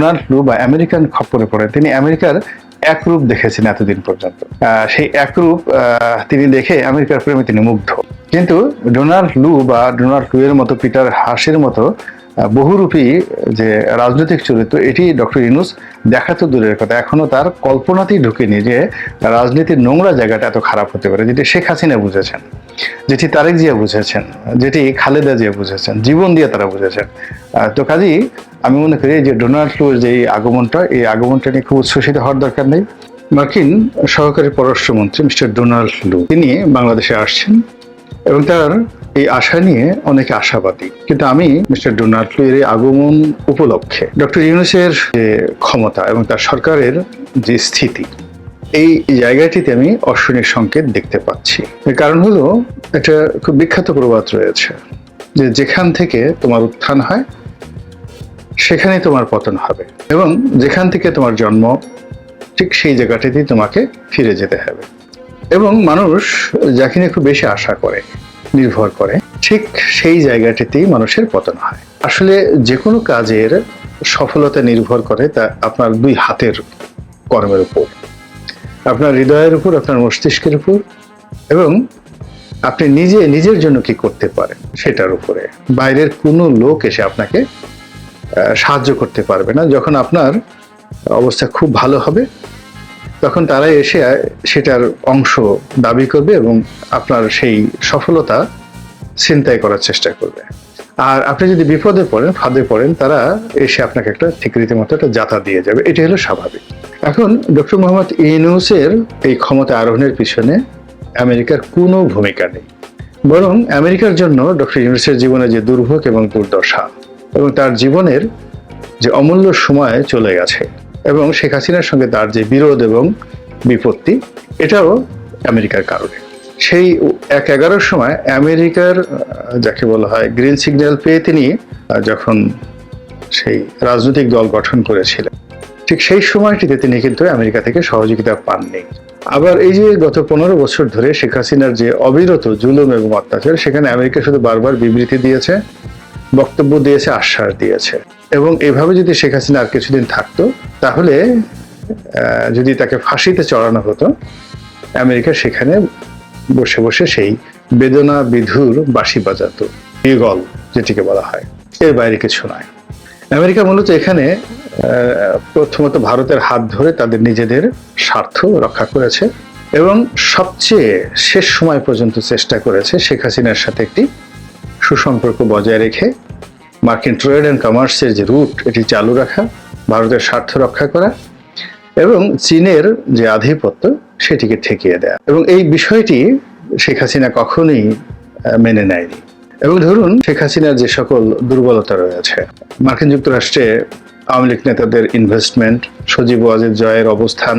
Donald লু বা American খপ্পরে পড়ে। তিনি আমেরিকার একরূপ দেখেছেন এতদিন পর্যন্ত। সেই একরূপ তিনি দেখে আমেরিকার প্রেমে তিনি মুগ্ধ। কিন্তু ডোনাল্ড লু বা ডোনাল্ড লু এর মতো পিটার হাসের মতো বহুরূপী যে রাজনৈতিক চরিত্র, এটি ডক্টর ইনুস দেখা তো দূরের কথা, এখনও তার কল্পনাতেই ঢুকেনি যে রাজনীতির নোংরা জায়গাটা এত খারাপ হতে পারে, যেটি শেখ হাসিনা বুঝেছেন, যেটি তারেক জিয়া বুঝেছেন, যেটি খালেদা জিয়া বুঝেছেন, জীবন দিয়ে তারা বুঝেছেন। তো কাজেই আমি মনে করি যে ডোনাল্ড লুর যে আগমনটা, এই আগমনটা নিয়ে খুব উচ্ছ্বসিত হওয়ার দরকার নেই। মার্কিন সহকারী পররাষ্ট্রমন্ত্রী মিস্টার ডোনাল্ড লু তিনি বাংলাদেশে আসছেন এবং তার এই আশা নিয়ে অনেকে আশাবাদী। কিন্তু আমি মিস্টার ডোনাল্ড লু এর এই আগমন উপলক্ষে ডক্টর ইউনুসের যে ক্ষমতা এবং তার সরকারের যে স্থিতি, এই জায়গাটিতে আমি অশ্বনীর সংকেত দেখতে পাচ্ছি। এর কারণ হলো একটা খুব বিখ্যাত প্রবাদ রয়েছে যে যেখান থেকে তোমার উত্থান হয় সেখানে তোমার পতন হবে এবং যেখান থেকে তোমার জন্ম, ঠিক সেই জায়গাটিতেই তোমাকে ফিরে যেতে হবে। এবং মানুষ যাকে নিয়ে খুব বেশি আশা করে নির্ভর করে, ঠিক সেই জায়গাটিতেই মানুষের পতন হয়। আসলে যে কোনো কাজের সফলতা নির্ভর করে তা আপনার দুই হাতের কর্মের উপর। আপনার হৃদয়ের উপর, আপনার মস্তিষ্কের উপর এবং আপনি নিজে, নিজের জন্য কি করতে পারেন সেটার উপরে। বাইরের কোনো লোক এসে আপনাকে সাহায্য করতে পারবে না। যখন আপনার অবস্থা খুব ভালো হবে তখন তারা এসে সেটার অংশ দাবি করবে এবং আপনার সেই সফলতা চিন্তায় করার চেষ্টা করবে। আর আপনি যদি বিপদে পড়েন, ফাঁদে পড়েন, তারা এসে আপনাকে একটা ঠিক রীতিমতো একটা যাতা দিয়ে যাবে। এটি হলো স্বাভাবিক। এখন ডক্টর মোহাম্মদ ইউনুসের এই ক্ষমতা আরোহণের পিছনে আমেরিকার কোনো ভূমিকা নেই। বরং আমেরিকার জন্য ডক্টর ইউনুসের জীবনে যে দুর্ভোগ এবং দুর্দশা এবং তার জীবনের যে অমূল্য সময় চলে গেছে এবং শেখ হাসিনার সঙ্গে তার যে বিরোধ এবং বিপত্তি, এটাও আমেরিকার কারণে। সেই এক এগারোর সময় আমেরিকার যাকে বলা হয় গ্রিন সিগন্যাল পেয়ে তিনি যখন সেই রাজনৈতিক দল গঠন করেছিলেন, ঠিক সেই সময়টিতে তিনি কিন্তু আমেরিকা থেকে সহযোগিতা পাননি। আবার এই যে গত পনেরো বছর ধরে শেখ হাসিনার যে অবিরত জুলুম এবং অত্যাচার, সেখানে আমেরিকা শুধু বারবার বিবৃতি দিয়েছে বক্তব্য দিয়েছে, আশ্বাস দিয়েছে। এবং এভাবে যদি শেখ হাসিনা আর কিছুদিন থাকতো, তাহলে যদি তাকে ফাঁসিতে চড়ানো হতো, আমেরিকা সেখানে বসে বসে সেই বেদনা বিধুর বাঁশি বাজাতো ইগল যেটিকে বলা হয়। এর বাইরে কিছু নয়। আমেরিকা মূলত এখানে প্রথমত ভারতের হাত ধরে তাদের নিজেদের স্বার্থ রক্ষা করেছে এবং সবচেয়ে শেষ সময় পর্যন্ত চেষ্টা করেছে শেখ হাসিনার সাথে একটি সুসম্পর্ক বজায় রেখে মার্কিন ট্রেড অ্যান্ড কমার্সের যে রুট, এটি চালু রাখা, ভারতের স্বার্থ রক্ষা করা এবং চীনের যে আধিপত্য, সেটিকে ঠেকিয়ে দেয়া। এবং এই বিষয়টি শেখ হাসিনা কখনোই মেনে নেয়নি। এবং ধরুন, শেখ হাসিনার যে সকল দুর্বলতা রয়েছে, মার্কিন যুক্তরাষ্ট্রে আওয়ামী লীগ নেতাদের ইনভেস্টমেন্ট সজীব ওয়াজেদ জয়ের অবস্থান,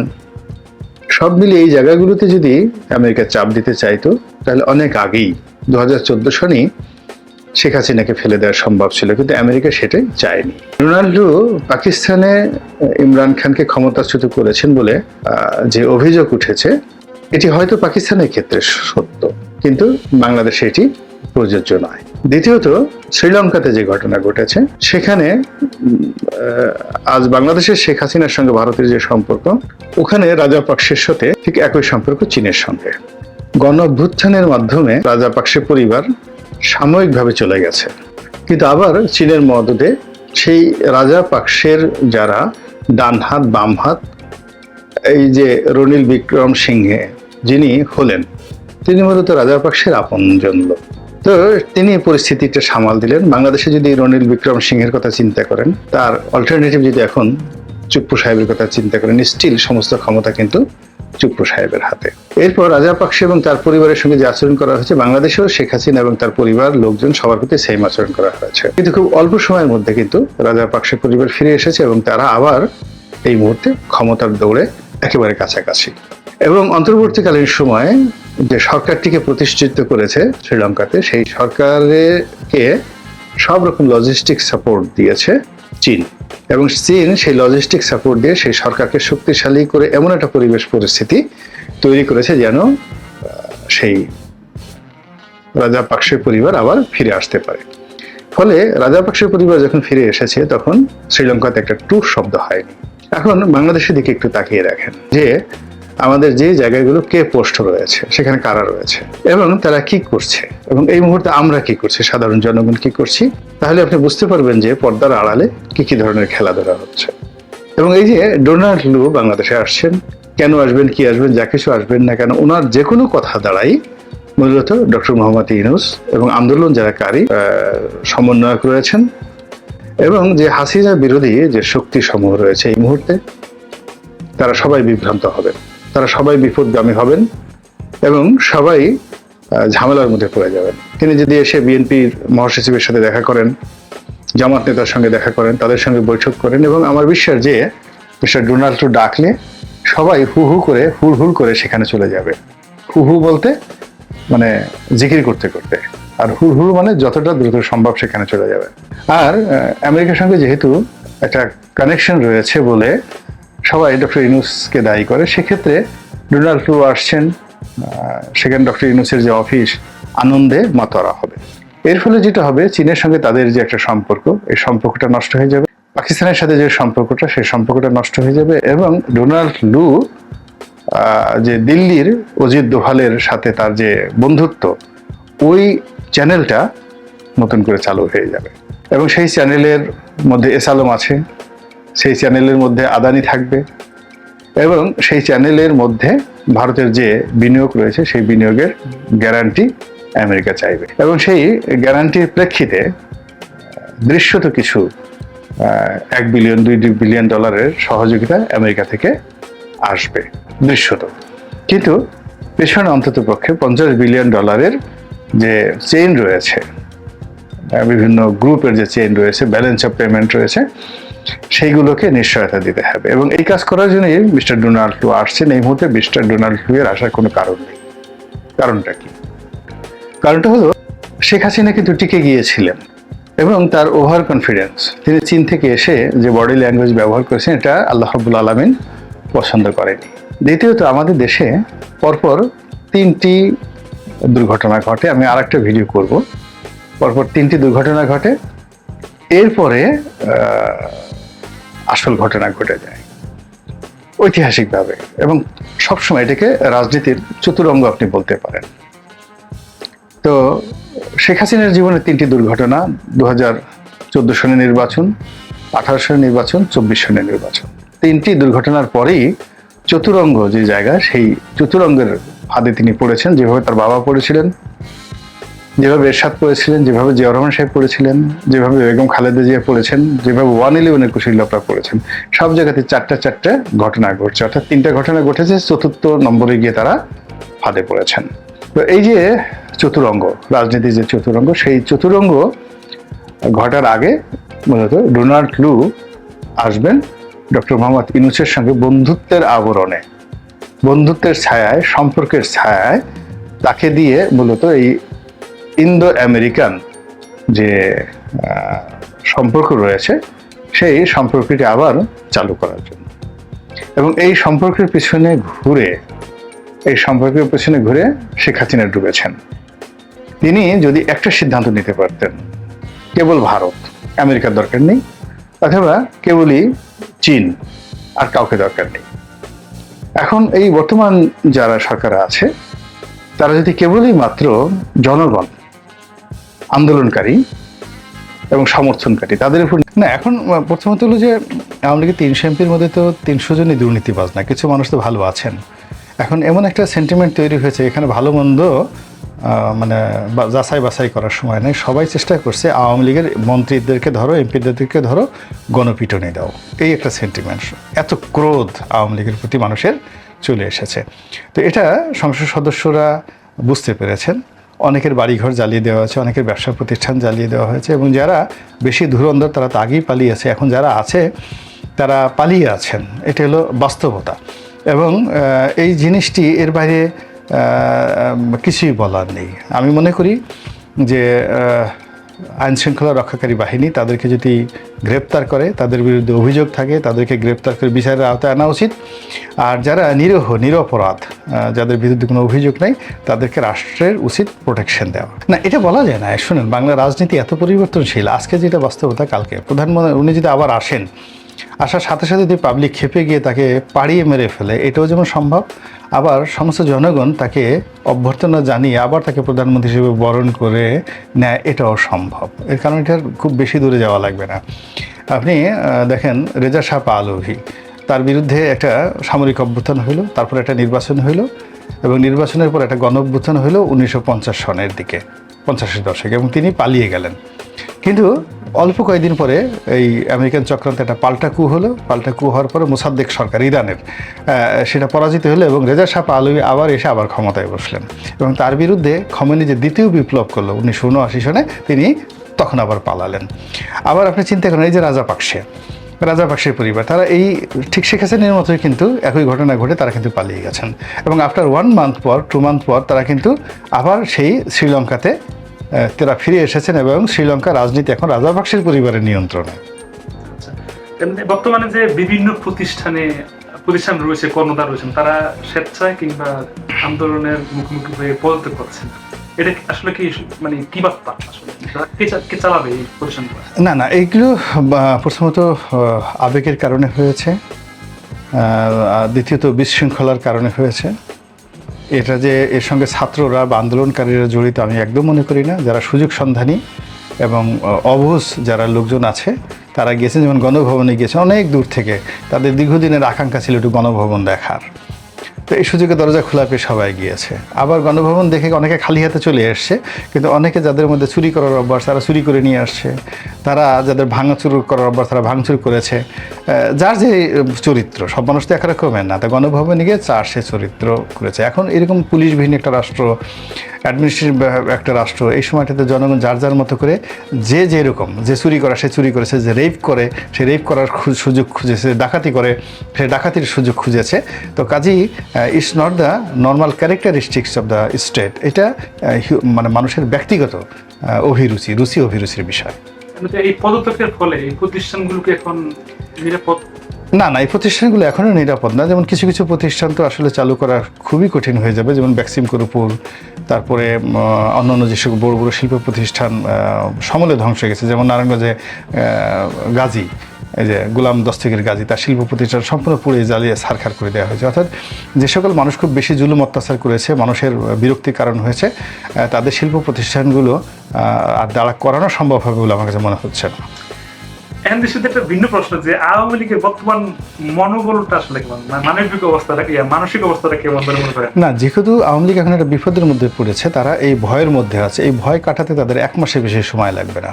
সব মিলিয়ে এই জায়গাগুলোতে যদি আমেরিকা চাপ দিতে চাইতো, তাহলে অনেক আগেই, দু হাজার চোদ্দ সনেই শেখ হাসিনাকে ফেলে দেওয়া সম্ভব ছিল, কিন্তু আমেরিকা সেটাই চায়নি। রোনাল্ডো পাকিস্তানে ইমরান খানকে ক্ষমতাচ্যুত করেছেন বলে যে অভিযোগ উঠেছে, এটি হয়তো পাকিস্তানের ক্ষেত্রে সত্য, কিন্তু বাংলাদেশে এটি প্রযোজ্য নয়। দ্বিতীয়ত, শ্রীলঙ্কাতে যে ঘটনা ঘটেছে, সেখানে আজ বাংলাদেশের শেখ হাসিনার সঙ্গে ভারতের যে সম্পর্ক, ওখানে রাজা রাজাপাকসের সাথে ঠিক একই সম্পর্ক চীনের সঙ্গে। গণ মাধ্যমে রাজাপাকসে পরিবার সাময়িকভাবে চলে গেছে। কিন্তু আবার চীনের মদদে সেই রাজা পাকসের যারা ডান হাত, বাম হাত, এই যে রনিল বিক্রম সিংহে, যিনি হলেন, তিনি মূলত রাজা পাকসের আপনজন লোক। তো তিনি পরিস্থিতিটা সামাল দিলেন। বাংলাদেশে যদি রনিল বিক্রম সিংহের কথা চিন্তা করেন, তার অল্টারনেটিভ যদি এখন চুপ্পু সাহেবের কথা চিন্তা করেন স্টিল সমস্ত ক্ষমতা কিন্তু চুপ্পু সাহেবের হাতে। এরপর রাজা পাকসে এবং তার পরিবারের সঙ্গে যে আচরণ করা হয়েছে, বাংলাদেশেও শেখ হাসিনা এবং তার পরিবার, লোকজন সবার প্রতি সেম আচরণ করা হয়েছে। কিন্তু খুব অল্প সময়ের মধ্যে কিন্তু রাজা পাকসে পরিবার ফিরে এসেছে এবং তারা আবার এই মুহূর্তে ক্ষমতার দৌড়ে একেবারে কাছাকাছি। এবং অন্তর্বর্তীকালীন সময়ে যে সরকারটিকে প্রতিষ্ঠিত করেছে শ্রীলঙ্কাতে, সেই সরকারকে সব রকম লজিস্টিক সাপোর্ট দিয়েছে চীন। এবং চীন সেই লজিস্টিক সাপোর্ট দিয়ে সেই সরকারকে শক্তিশালী করে এমন একটা পরিবেশ পরিস্থিতি তৈরি করেছে যেন সেই রাজা পাকসে পরিবার আবার ফিরে আসতে পারে। ফলে রাজা পাকসে পরিবার যখন ফিরে এসেছে, তখন শ্রীলঙ্কাতে একটা ট্যুর শব্দ হয়নি। এখন বাংলাদেশের দিকে একটু তাকিয়ে রাখেন যে আমাদের যে জায়গাগুলো কে পোস্ট রয়েছে, সেখানে কারা রয়েছে, এবং তারা কি করছে, এবং এই মুহূর্তে আমরা কি করছি, সাধারণ জনগণ কি করছি, তাহলে আপনি বুঝতে পারবেন যে পর্দার আড়ালে কি কি ধরনের খেলাধুলা হচ্ছে। এবং এই যে ডোনাল্ড লু বাংলাদেশে আসছেন, কেন আসবেন, কি আসবেন, যা কিছু আসবেন না কেন, ওনার যে কোনো কথা দাঁড়াই মূলত ডক্টর মোহাম্মদ ইউনুস এবং আন্দোলন যারা কারি সমন্বয়ক রয়েছেন, এবং যে হাসিনা বিরোধী যে শক্তি সমূহ রয়েছে এই মুহূর্তে, তারা সবাই বিভ্রান্ত হবেন। তারা সবাই বিপদগামী হবেন এবং সবাই ঝামেলার মধ্যে পড়ে যাবেন। তিনি যদি এসে বিএনপির মহাসচিবের সাথে দেখা করেন, জামাত নেতার সঙ্গে দেখা করেন, তাদের সঙ্গে বৈঠক করেন এবং আমার বিশ্বাস যে মিস্টার ডোনাল্ড ডাকলে সবাই হু হু করে, হুড় হুড় করে সেখানে চলে যাবে। হু হু বলতে মানে জিকির করতে করতে। আর হুড় হুড় মানে যতটা দ্রুত সম্ভব সেখানে চলে যাবে। আর আমেরিকার সঙ্গে যেহেতু একটা কানেকশন রয়েছে বলে সবাই ডক্টর ইনুসকে দায়ী করে। সেক্ষেত্রে ডোনাল্ড ট্রু আসছেন সেখানে ডক্টর ইনুসের যে অফিস, আনন্দে মাতোয়ারা হবে। এর ফলে যেটা হবে, চীনের সঙ্গে তাদের যে একটা সম্পর্ক, এই সম্পর্কটা নষ্ট হয়ে যাবে। পাকিস্তানের সাথে যে সম্পর্কটা, সেই সম্পর্কটা নষ্ট হয়ে যাবে এবং ডোনাল্ড লু যে দিল্লির অজিত দোভালের সাথে তার যে বন্ধুত্ব, ওই চ্যানেলটা নতুন করে চালু হয়ে যাবে। এবং সেই চ্যানেলের মধ্যে এস আলম আছে সেই চ্যানেলের মধ্যে আদানি থাকবে এবং সেই চ্যানেলের মধ্যে ভারতের যে বিনিয়োগ রয়েছে, সেই বিনিয়োগের গ্যারান্টি আমেরিকা চাইবে। এবং সেই গ্যারান্টির প্রেক্ষিতে দৃশ্যত কিছু এক বিলিয়ন, দুই বিলিয়ন ডলারের সহযোগিতা আমেরিকা থেকে আসবে দৃশ্যত কিন্তু পেছনে অন্তত পক্ষে পঞ্চাশ বিলিয়ন ডলারের যে চেইন রয়েছে, বিভিন্ন গ্রুপের যে চেইন রয়েছে, ব্যালেন্স অফ পেমেন্ট রয়েছে সেইগুলোকে নিশ্চয়তা দিতে হবে। এবং এই কাজ করার জন্যই মিস্টার ডোনাল্ড টু আসছেন। এই মুহূর্তে মিস্টার ডোনাল্ড টু এর আসার কোনো কারণ নেই। কারণটা কি? কারণটা হলো, শেখ হাসিনা কিন্তু টিকে গিয়েছিলেন এবং তার ওভার কনফিডেন্স তিনি চীন থেকে এসে যে বডি ল্যাঙ্গুয়েজ ব্যবহার করেছেন, এটা আল্লাহ রাব্বুল আলমিন পছন্দ করেনি দ্বিতীয়ত, আমাদের দেশে পরপর তিনটি দুর্ঘটনা ঘটে। আমি আর একটা ভিডিও করব। পরপর তিনটি দুর্ঘটনা ঘটে। এরপরে আসল ঘটনা ঘটে যায়। ঐতিহাসিকভাবে। এবং সবসময় এটাকে রাজনীতির চতুরঙ্গ আপনি বলতে পারেন। তো, শেখ হাসিনার জীবনের তিনটি দুর্ঘটনা দু হাজার চোদ্দ সনের নির্বাচন, আঠারো সনের নির্বাচন, চব্বিশ সনের নির্বাচন। তিনটি দুর্ঘটনার পরেই চতুরঙ্গ যে জায়গা, সেই চতুরঙ্গের ফাঁদে তিনি পড়েছেন। যেভাবে তার বাবা পড়েছিলেন যেভাবে এরশাদ পড়েছিলেন, যেভাবে জিয়া রহমান সাহেব পড়েছিলেন, যেভাবে বেগম খালেদা জিয়া পড়েছেন, যেভাবে ওয়ান ইলেভেনের কুশীলরা পড়েছেন, সব জায়গাতে চারটা চারটা ঘটনা ঘটছে। অর্থাৎ তিনটা ঘটনা ঘটেছে, চতুর্থ নম্বরে গিয়ে তারা ফাঁদে পড়েছেন। তো এই যে চতুরঙ্গ, রাজনীতির যে চতুরঙ্গ, সেই চতুরঙ্গ ঘটার আগে মূলত ডোনাল্ড লু আসবেন ডক্টর মোহাম্মদ ইনুসের সঙ্গে বন্ধুত্বের আবরণে। বন্ধুত্বের ছায়ায়, সম্পর্কের ছায়ায় তাকে দিয়ে মূলত এই ইন্দো আমেরিকান যে সম্পর্ক রয়েছে, সেই সম্পর্কটি আবার চালু করার জন্য। এবং এই সম্পর্কের পিছনে ঘুরে, এই সম্পর্কের পিছনে ঘুরে শেখ হাসিনা ডুবেছেন। তিনি যদি একটা সিদ্ধান্ত নিতে পারতেন, কেবল ভারত, আমেরিকার দরকার নেই, অথবা কেবলই চীন আর কাউকে দরকার নেই। এখন এই বর্তমান যারা সরকার আছে, তারা যদি কেবলই মাত্র জনগণ আন্দোলনকারী এবং সমর্থনকারী, তাদের উপর না, এখন প্রথমত হলো যে আওয়ামী লীগের তিনশো এমপির মধ্যে তো তিনশো জনই দুর্নীতিবাজ না, কিছু মানুষ তো ভালো আছেন। এখন এমন একটা সেন্টিমেন্ট তৈরি হয়েছে, এখানে ভালো মন্দ মানে যাচাই বাছাই করার সময় নেই, সবাই চেষ্টা করছে আওয়ামী লীগের মন্ত্রীদেরকে ধরো, এমপিদেরকে ধরো, গণপিটনি দাও। এই একটা সেন্টিমেন্ট এত ক্রোধ আওয়ামী লীগের প্রতি মানুষের চলে এসেছে। তো এটা সংসদ সদস্যরা বুঝতে পেরেছেন। অনেকের বাড়িঘর জ্বালিয়ে দেওয়া হয়েছে, অনেকের ব্যবসা প্রতিষ্ঠান জ্বালিয়ে দেওয়া হয়েছে এবং যারা বেশি ধুরন্ধর তারা তো আগেই পালিয়েছে, এখন যারা আছে তারা পালিয়ে আছেন। এটা হলো বাস্তবতা। এবং এই জিনিসটি এর বাইরে কিছুই বলার নেই। আমি মনে করি যে আইন শৃঙ্খলা রক্ষাকারী বাহিনী তাদেরকে যদি গ্রেপ্তার করে, তাদের বিরুদ্ধে অভিযোগ থাকে, তাদেরকে গ্রেপ্তার করে বিচারের আওতায় আনা উচিত। আর যারা নিরহ, নিরপরাধ যাদের বিরুদ্ধে কোনো অভিযোগ নেই, তাদেরকে রাষ্ট্রের উচিত প্রোটেকশন দেওয়া। না, এটা বলা যায় না। শুনেন, বাংলা রাজনীতি এত পরিবর্তনশীল, আজকে যেটা বাস্তবতা, কালকে। প্রধানমন্ত্রী, উনি যদি আবার আসেন, আসার সাথে সাথে যদি পাবলিক খেপে গিয়ে তাকে পাড়িয়ে মেরে ফেলে, এটাও যেমন সম্ভব আবার সমস্ত জনগণ তাকে অভ্যর্থনা জানিয়ে আবার তাকে প্রধানমন্ত্রী হিসেবে বরণ করে নেয়, এটাও সম্ভব। এর কারণে এটার খুব বেশি দূরে যাওয়া লাগবে না। আপনি দেখেন, রেজা শাহ পালভি তার বিরুদ্ধে একটা সামরিক অভ্যুত্থান হইল, তারপর একটা নির্বাচন হইল এবং নির্বাচনের পর একটা গণ অভ্যুত্থান হইল উনিশশো সনের দিকে, পঞ্চাশের দশকে এবং তিনি পালিয়ে গেলেন। কিন্তু অল্প কয়েকদিন পরে এই আমেরিকান চক্রান্ত একটা পাল্টা কু হলো। পাল্টা কু হওয়ার পরে মোসাদ্দেক সরকার ইরানের সেটা পরাজিত হলো এবং রেজা শাহ পাহলভি আবার এসে আবার ক্ষমতায় বসলেন। এবং তার বিরুদ্ধে খমেনি যে দ্বিতীয় বিপ্লব করল উনিশশো উনআশি সনে, তিনি তখন আবার পালালেন। আবার আপনি চিন্তা করেন, এই যে রাজা পাকসে রাজা পাকসের পরিবার, তারা এই ঠিক শেখ হাসিনের মতোই কিন্তু একই ঘটনা ঘটে, তারা কিন্তু পালিয়ে গেছেন। এবং আফটার ওয়ান মান্থ পর টু মান্থ পর, তারা কিন্তু আবার সেই শ্রীলঙ্কাতে তারা ফিরে এসেছেন এবং শ্রীলঙ্কা রাজনীতি এখন রাজাপাকসের পরিবারের নিয়ন্ত্রণে। আচ্ছা। এমনি বর্তমানে যে বিভিন্ন প্রতিষ্ঠানে প্রতিষ্ঠান রয়েছে কর্মদার রয়েছেন তারা স্বেচ্ছায় কিংবা আন্দোলনের মুখোমুখি হয়ে পদত্যাগ করছেন এটা আসলে কি মানে কি বার্তা? চালাবে এই না না এইগুলো প্রথমত আবেগের কারণে হয়েছে দ্বিতীয়ত বিশৃঙ্খলার কারণে হয়েছে। এটা যে এর সঙ্গে ছাত্ররা বা আন্দোলনকারীরা জড়িত আমি একদম মনে করি না। যারা সুযোগ সন্ধানী এবং অবস যারা লোকজন আছে, তারা গেছে, যেমন গণভবনে গেছে অনেক দূর থেকে। তাদের দীর্ঘদিনের আকাঙ্ক্ষা ছিল একটু গণভবন দেখার। তো এই সুযোগে দরজা খোলা পেয়ে সবাই গিয়েছে। আবার গণভবন দেখে অনেকে খালি হাতে চলে এসছে কিন্তু অনেকে যাদের মধ্যে চুরি করার অভ্যাস তারা চুরি করে নিয়ে আসছে। তারা যাদের ভাঙচুর করার অভ্যাস তারা ভাঙচুর করেছে। যার যে চরিত্র, সব মানুষ তো একরকমের না। তা গণভবনে গিয়ে চার সে চরিত্র করেছে। এখন এরকম পুলিশবিহীন একটা রাষ্ট্র অ্যাডমিনিস্ট্রেটিভ একটা রাষ্ট্র, এই সময়টাতে জনগণ যার যার মতো করে যে যেরকম, যে চুরি করা, সে চুরি করেছে, যে রেপ করে, সে রেপ করার সুযোগ খুঁজেছে, ডাকাতি করে, সে ডাকাতির সুযোগ খুঁজেছে। তো কাজেই it's not the normal characteristics of the state এটা মানে মানুষের ব্যক্তিগত অভিরুচি রুচি অভিরুচির বিষয়। এই পদত্যাগের ফলে এই প্রতিষ্ঠানগুলোকে এখন নিরাপদ না না এই প্রতিষ্ঠানগুলো এখনও নিরাপদ না। যেমন কিছু কিছু প্রতিষ্ঠান তো আসলে চালু করা খুবই কঠিন হয়ে যাবে। যেমন ভ্যাকসিম করুপুর তারপরে অন্যান্য যেসব বড় বড় শিল্প প্রতিষ্ঠান সমলে ধ্বংস হয়ে গেছে। যেমন নারায়ণগঞ্জে গাজী এই যে গোলাম দস্তগীর গাজী তার শিল্প প্রতিষ্ঠান সম্পূর্ণ পুড়ে জ্বালিয়ে সারখার করে দেওয়া হয়েছে। অর্থাৎ যে সকল মানুষ খুব বেশি জুলুম অত্যাচার করেছে মানুষের বিরক্তির কারণ হয়েছে তাদের শিল্প প্রতিষ্ঠানগুলো আর দাঁড়া করানো সম্ভব হবে বলে আমার কাছে মনে হচ্ছে না। এখন একটা ভিন্ন প্রশ্ন যে আওয়ামী লীগের বর্তমান মনোবলটা আসলে কেমন? মানে মানবিক অবস্থাটা ইয়া, মানসিক অবস্থাটা কেমন বলে মনে করেন? না যেহেতু আওয়ামী লীগ এখন একটা বিপদের মধ্যে পড়েছে তারা এই ভয়ের মধ্যে আছে। এই ভয় কাটাতে তাদের এক মাসের বেশি সময় লাগবে না।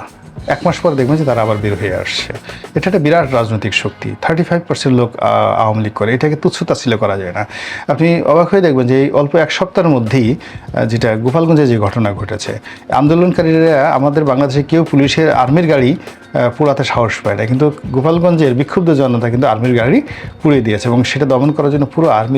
এক মাস পর দেখবেন যে তারা আবার বের হয়ে আসছে। এটা একটা বিরাট রাজনৈতিক শক্তি। থার্টি ফাইভ পার্সেন্ট লোক আওয়ামী লীগ করে। এটাকে তুচ্ছ তাচ্ছিল্য করা যায় না। আপনি অবাক হয়ে দেখবেন যে এই অল্প এক সপ্তাহের মধ্যেই যেটা গোপালগঞ্জে যে ঘটনা ঘটেছে, আন্দোলনকারীরা আমাদের বাংলাদেশে কেউ পুলিশের আর্মির গাড়ি পোড়াতে সাহস পায় না। কিন্তু গোপালগঞ্জের বিক্ষুব্ধ জনতা কিন্তু আর্মির গাড়ি পুড়িয়ে দিয়েছে এবং সেটা দমন করার জন্য পুরো আর্মি